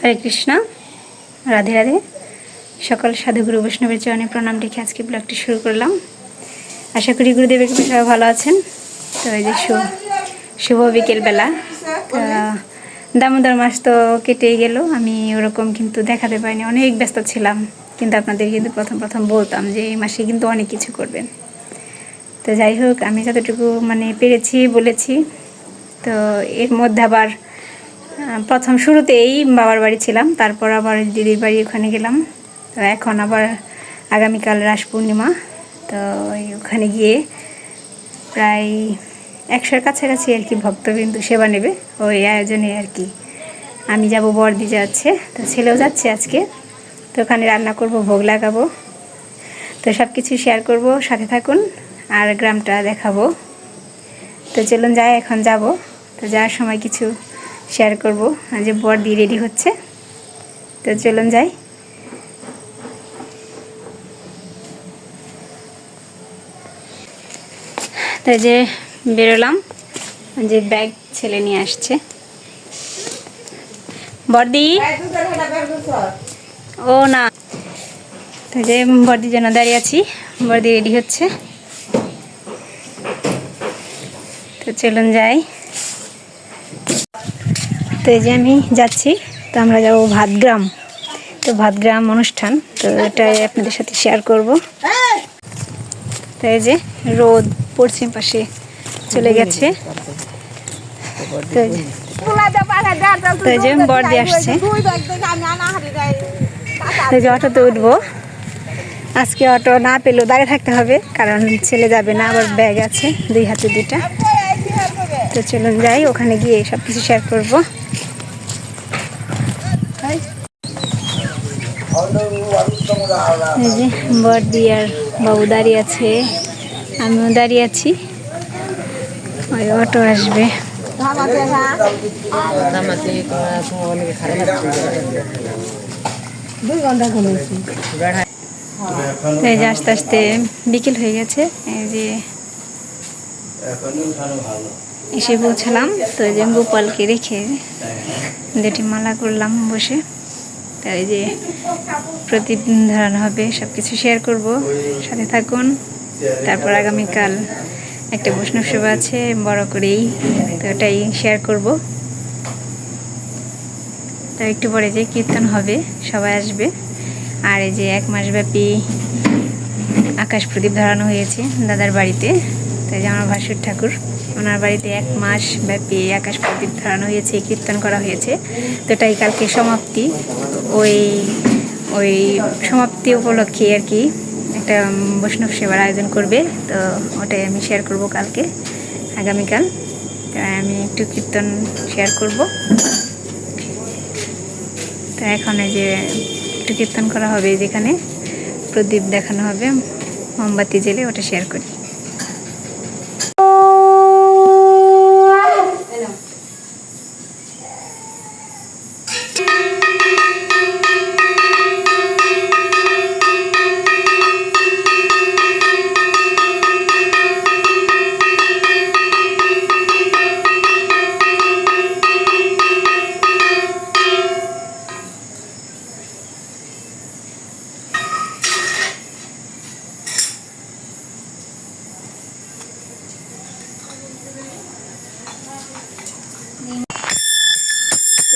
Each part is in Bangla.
হরে কৃষ্ণ, রাধে রাধে। সকল সাধুগুরু বৈষ্ণবের চরণে প্রণাম রেখে আজকে ব্লগটি শুরু করলাম। আশা করি গুরুদেবের কৃপায় সবাই ভালো আছেন। তো এই যে শুভ শুভ বিকেলবেলা। দামোদর মাস তো কেটেই গেল। আমি ওরকম কিন্তু দেখাতে পারিনি। অনেক ব্যস্ত ছিলাম। কিন্তু আপনাদের কিন্তু প্রথম প্রথম বলতাম যে এই মাসে কিন্তু অনেক কিছু করবেন। তো যাই হোক, আমি যতটুকু মানে পেরেছি, বলেছি। তো এর মধ্যে আবার প্রথম শুরুতেই বাবার বাড়ি ছিলাম, তারপর আবার দিদির বাড়ি ওখানে গেলাম। তো এখন আবার আগামীকাল রাস পূর্ণিমা, তো ওখানে গিয়ে প্রায় একশোর কাছাকাছি আর কি ভক্তবিন্দু সেবা নেবে। ওই আয়োজনে আর কি আমি যাব, বর্দি যাচ্ছে, তো ছেলেও যাচ্ছে আজকে। তো ওখানে রান্না করব, ভোগ লাগাবো। তো সব কিছু শেয়ার করব, সাথে থাকুন, আর গ্রামটা দেখাবো। তো চলুন, যাই, এখন যাব। তো যাওয়ার সময় কিছু শেয়ার করব। যে বর্দি রেডি হচ্ছে। তো চলুন যাই। তো যে বেরোলাম। যে ব্যাগ ছেলে নিয়ে আসছে। বর্দি? ও না। তো যে বর্দির জন্য দাঁড়িয়ে আছি। বর্দি রেডি হচ্ছে। তো চলুন যাই। তো এই যে আমি যাচ্ছি, তো আমরা যাব ভাতগ্রাম। তো ভাতগ্রাম অনুষ্ঠান, তো এটাই আপনাদের সাথে শেয়ার করব। তো এই যে রোদ পশ্চিম পাশে চলে গেছে। তো এই যে- বর্দি আসছে। তো যে অটোতে উঠবো। আজকে অটো না পেলেও দাঁড়িয়ে থাকতে হবে, কারণ ছেলে যাবে না, আবার ব্যাগ আছে, দুই হাতে দুইটা। তো চলুন যাই, ওখানে গিয়ে সব কিছু শেয়ার করব। এই যে বর্দি আর বাবু দাঁড়িয়ে আছে। আমিও দাঁড়িয়ে আছি। ওই অটো আসবে। এই যে আস্তে আস্তে বিকেল হয়ে গেছে। এই যে এসে পৌঁছালাম। তো এই যে গোপালকে রেখে দুটি মালা করলাম বসে। এই যে প্রদীপ ধরানো হবে সব কিছু শেয়ার করব। সাথে থাকুন। তারপর আগামীকাল একটা বৈষ্ণব সেবা আছে, বড় করেই। তো ওটাই শেয়ার করব। তো একটু পরে যে কীর্তন হবে, সবাই আসবে। আর এই যে এক মাসব্যাপী আকাশ প্রদীপ ধরানো হয়েছে দাদার বাড়িতে। তাই যে আমার ভাসুর ঠাকুর। ওনার বাড়িতে এক মাস ব্যাপী আকাশ প্রদীপ ধরানো হয়েছে, কীর্তন করা হয়েছে। তো এটাই কালকে সমাপ্তি। ওই ওই সমাপ্তি উপলক্ষে আর কি একটা বৈষ্ণব সেবার আয়োজন করবে। তো ওটাই আমি শেয়ার করব কালকে, আগামীকাল। তাই আমি একটু কীর্তন শেয়ার করব। তো এখন যে একটু কীর্তন করা হবে যেখানে প্রদীপ দেখানো হবে, মোমবাতি জেলে ওটা শেয়ার করি।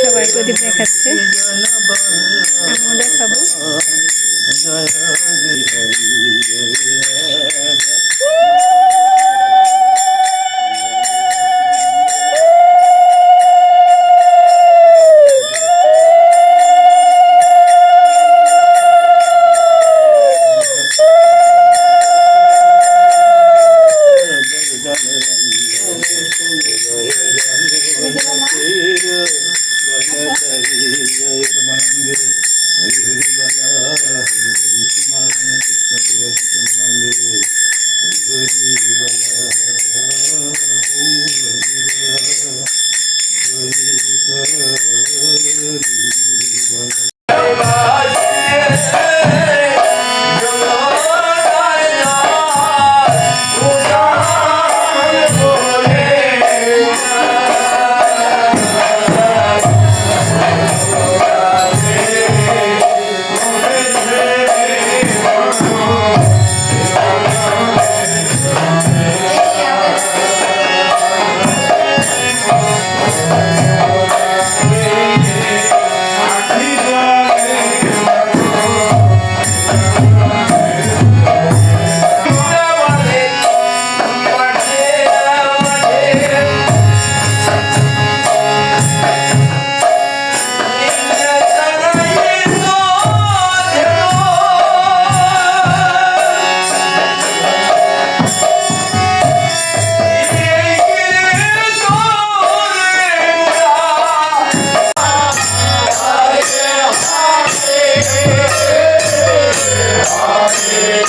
সবাই প্রদীপ দেখাচ্ছে। আমিও দেখাবো।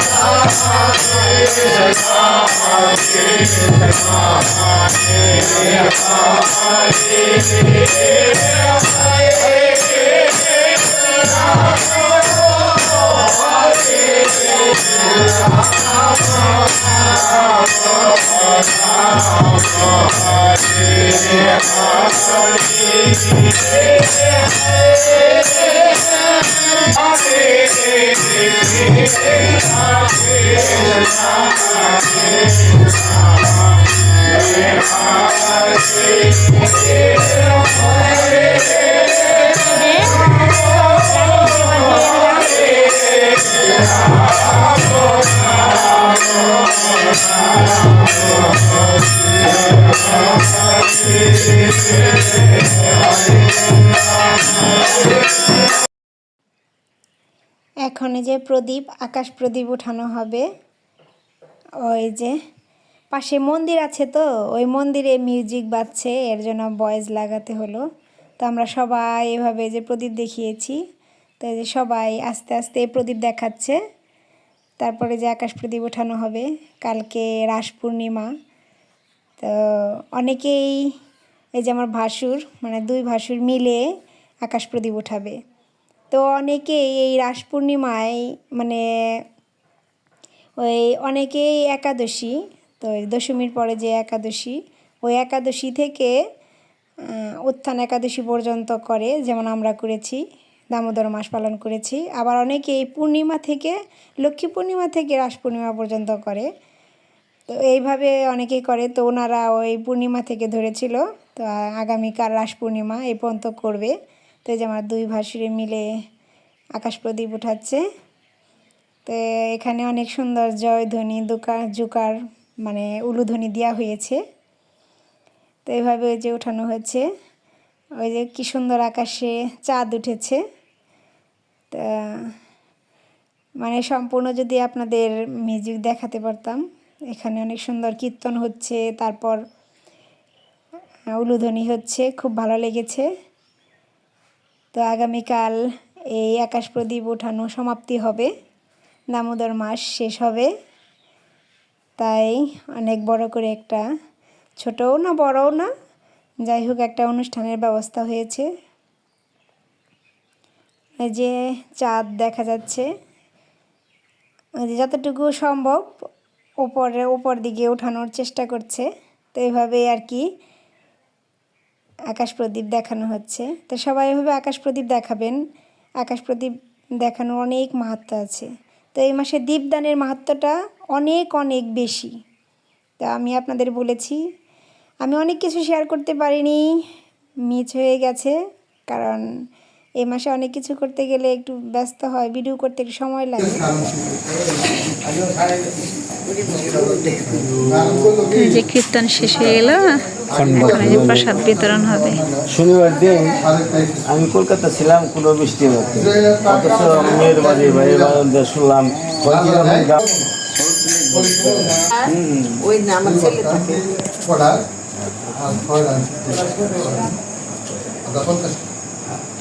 Oh, yeah. এখন যে প্রদীপ, আকাশ প্রদীপ উঠানো হবে, ওই যে পাশে মন্দির আছে তো, ওই মন্দিরে মিউজিক বাজছে, এর জন্য ভয়েস লাগাতে হলো। তো আমরা সবাই এভাবে যে প্রদীপ দেখিয়েছি, তো যে সবাই আস্তে আস্তে প্রদীপ দেখাচ্ছে। তারপরে যে আকাশ প্রদীপ ওঠানো হবে, কালকে রাস পূর্ণিমা। তো অনেকেই, এই যে আমার ভাসুর মানে দুই ভাসুর মিলে আকাশ প্রদীপ উঠাবে তো অনেকেই এই রাস পূর্ণিমায় মানে ওই অনেকেই একাদশী, তো দশমীর পরে যে একাদশী, ওই একাদশী থেকে উত্থান একাদশী পর্যন্ত করে, যেমন আমরা করেছি, দামোদর মাস পালন করেছি। আবার অনেকে এই পূর্ণিমা থেকে, লক্ষ্মী পূর্ণিমা থেকে রাস পূর্ণিমা পর্যন্ত করে। তো এইভাবে অনেকেই করে, তো ওনারা ওই পূর্ণিমা থেকে ধরেছিল, তো আগামীকাল রাস পূর্ণিমা এই পর্যন্ত করবে। তো যে আমার দুই ভাসুরে মিলে আকাশ প্রদীপ উঠাচ্ছে। তো এখানে অনেক সুন্দর জয়ধ্বনি দুকার জুকার মানে উলুধ্বনি দেওয়া হয়েছে। তো এইভাবে ওই যে ওঠানো হয়েছে ওই যে কি সুন্দর আকাশে চাঁদ উঠেছে। তা মানে সম্পূর্ণ যদি আপনাদের মিউজিক দেখাতে পারতাম, এখানে অনেক সুন্দর কীর্তন হচ্ছে, তারপর উলুধ্বনি হচ্ছে, খুব ভালো লেগেছে। তো আগামীকাল এই আকাশ প্রদীপ ওঠানো সমাপ্তি হবে। দামোদর মাস শেষ হবে। তাই অনেক বড় করে একটা, ছোটও না, বড়ও না, যাই হোক একটা অনুষ্ঠানের ব্যবস্থা হয়েছে। এই যে চাঁদ দেখা যাচ্ছে। যতটুকু সম্ভব ওপরে ওপর দিকে ওঠানোর চেষ্টা করছে। তো এইভাবেই আর কি আকাশ প্রদীপ দেখানো হচ্ছে। তো সবাই এভাবে আকাশ প্রদীপ দেখাবেন। আকাশ প্রদীপ দেখানোর অনেক মাহাত্ম আছে। তো এই মাসে দীপদানের মাহাত্মটা অনেক অনেক বেশি। তা আমি আপনাদের বলেছি, আমি অনেক কিছু শেয়ার করতে পারিনি। মিস হয়ে গেছে, কারণ এই মাসে অনেক কিছু করতে গেলে একটু ব্যস্ত হয় ভিডিও করতে একটু সময় লাগে। যে কীর্তন শেষ হয়ে গেল প্রসাদ বিতরণ হবে। শনিবার দিন আমি কলকাতা ছিলাম কোনো বৃষ্টি হচ্ছে। অথচ মেয়ের বাড়ি ভাইয়ের বাড়ি শুনলাম ওই না আমার ছেলে থাকে।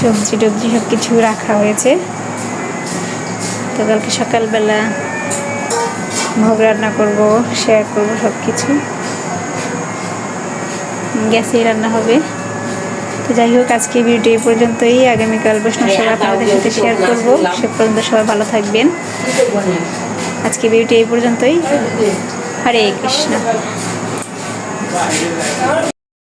সবজি টবজি সব কিছু রাখা হয়েছে। তো কালকে সকালবেলা ভোগ রান্না করব শেয়ার করব সব কিছু গ্যাসেই রান্না হবে। তো যাই হোক আজকে ভিডিও এই পর্যন্তই। আগামীকাল বৈষ্ণব সবাই আপনাদের সাথে শেয়ার করব। সে পর্যন্ত সবাই ভালো থাকবেন। আজকে ভিডিওটি এই পর্যন্তই। হরে কৃষ্ণ।